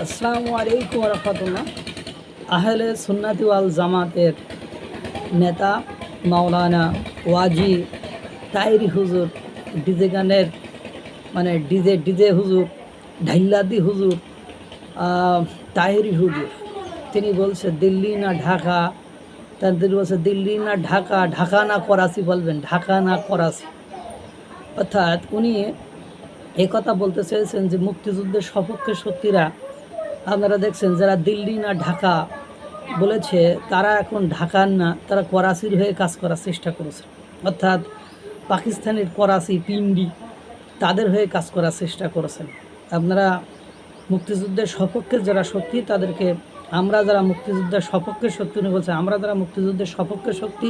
আসসালামু আলাইকুম রহমতুল্লাহ আহলে সুন্নাতি ওয়াল জামাতের নেতা মাওলানা ওয়াজি তাইরি হুজুর, ডিজে গানের মানে ডিজে ডিজে হুজুর, ঢাইলাদি হুজুর তাহিরি হুজুর। তিনি বলছে, দিল্লি না ঢাকা? তার তিনি বলছে, দিল্লি না ঢাকা? ঢাকা না করাচি? বলবেন, ঢাকা না করাচি? অর্থাৎ উনি কথা বলতে চেয়েছেন যে মুক্তিযুদ্ধের সপক্ষে শক্তিরা আপনারা দেখছেন যারা দিল্লি না ঢাকা বলেছে, তারা এখন ঢাকার না, তারা করাচির হয়ে কাজ করার চেষ্টা করেছে। অর্থাৎ পাকিস্তানের করাচি, পিন্ডি, তাদের হয়ে কাজ করার চেষ্টা করেছেন। আপনারা মুক্তিযুদ্ধের সপক্ষে যারা শক্তি, তাদেরকে আমরা যারা মুক্তিযুদ্ধের সপক্ষে শক্তি উনি বলছে, আমরা যারা মুক্তিযুদ্ধের সপক্ষে শক্তি,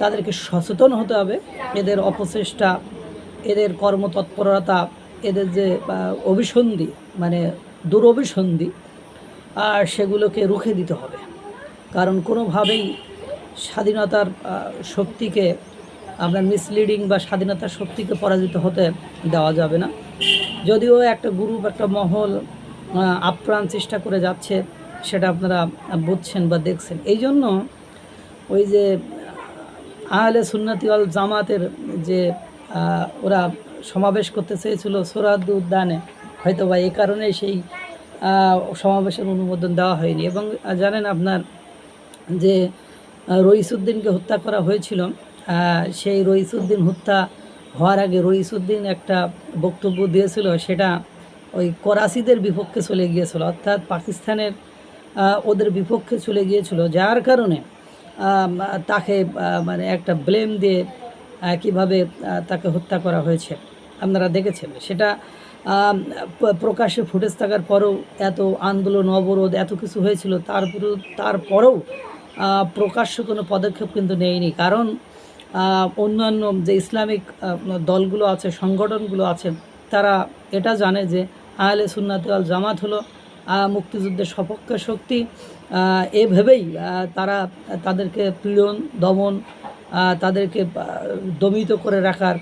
তাদেরকে সচেতন হতে হবে। এদের অপচেষ্টা, এদের কর্মতৎপরতা, এদের যে অভিসন্ধি মানে দুরভিসন্ধি, আর সেগুলোকে রুখে দিতে হবে। কারণ কোনোভাবেই স্বাধীনতার শক্তিকে আপনার মিসলিডিং বা স্বাধীনতার শক্তিকে পরাজিত হতে দেওয়া যাবে না। যদিও একটা গ্রুপ একটা মহল আপ্রাণ চেষ্টা করে যাচ্ছে, সেটা আপনারা বুঝছেন বা দেখছেন। এই জন্য ওই যে, আহলে সুন্নতি ওয়াল জামাতের যে ওরা সমাবেশ করতে চেয়েছিল সোরাদ উদ্যানে হয়তো বা এই কারণে সেই সমাবেশের অনুমোদন দেওয়া হয়নি। এবং জানেন আপনার যে রইসুদ্দিনকে হত্যা করা হয়েছিল সেই রইসুদ্দিন হত্যা হওয়ার আগে রইসুদ্দিন একটা বক্তব্য দিয়েছিল, সেটা ওই করাচিদের বিপক্ষে চলে গিয়েছিল, অর্থাৎ পাকিস্তানের ওদের বিপক্ষে চলে গিয়েছিল, যার কারণে তাকে মানে একটা ব্লেম দিয়ে কীভাবে তাকে হত্যা করা হয়েছে, আপনারা দেখেছেন। সেটা প্রকাশ্যে ফুটেজ থাকার পরেও এত আন্দোলন, অবরোধ, এত কিছু হয়েছিল তারপরেও তারপরেও প্রকাশ্য কোনো পদক্ষেপ কিন্তু নেয়নি। কারণ অন্যান্য যে ইসলামিক দলগুলো আছে, সংগঠনগুলো আছে, তারা এটা জানে যে আহলে সুন্নাত আল জামাত হলো মুক্তিযুদ্ধের সপক্ষে শক্তি। এ ভেবেই তারা তাদেরকে পীড়ন, দমন তাদেরকে দমিত করে রাখার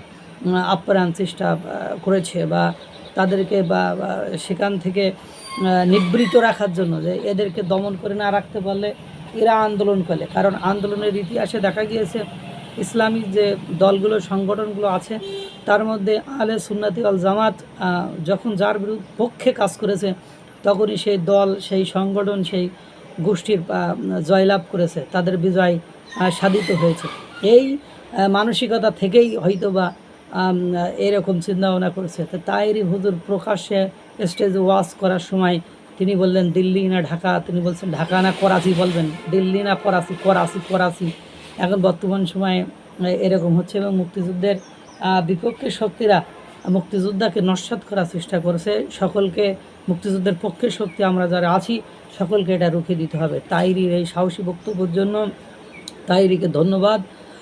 আপ্রাণ চেষ্টা করেছে বা তাদেরকে বা সেখান থেকে নিবৃত রাখার জন্য যে এদেরকে দমন করে না রাখতে পারলে এরা আন্দোলন করে। কারণ আন্দোলনের ইতিহাসে দেখা গিয়েছে ইসলামিক যে দলগুলো, সংগঠনগুলো আছে, তার মধ্যে আলে সুন্নাতি আল জামাত যখন যার বিরুদ্ধ পক্ষে কাজ করেছে, তখনই সেই দল, সেই সংগঠন, সেই গোষ্ঠীর জয়লাভ করেছে। তাদের বিজয় সাধিত হয়েছে। এই মানসিকতা থেকেই হয়তোবা এরকম চিন্তাভাবনা করেছে। তো তাইরি হুজুর প্রকাশ্যে স্টেজে ওয়াজ করার সময় তিনি বললেন, দিল্লি না ঢাকা? তিনি বলছেন, ঢাকা না করাচি? বলবেন। দিল্লি না করাচি? করাচি করাচি। এখন বর্তমান সময়ে এরকম হচ্ছে এবং মুক্তিযুদ্ধের বিপক্ষে শক্তিরা মুক্তিযোদ্ধাকে নস্বাত করার চেষ্টা করেছে। সকলকে, মুক্তিযুদ্ধের পক্ষে শক্তি আমরা যারা আছি, সকলকে এটা রুখে দিতে হবে। তাইরির এই সাহসী বক্তব্যের জন্য তাইরিকে ধন্যবাদ।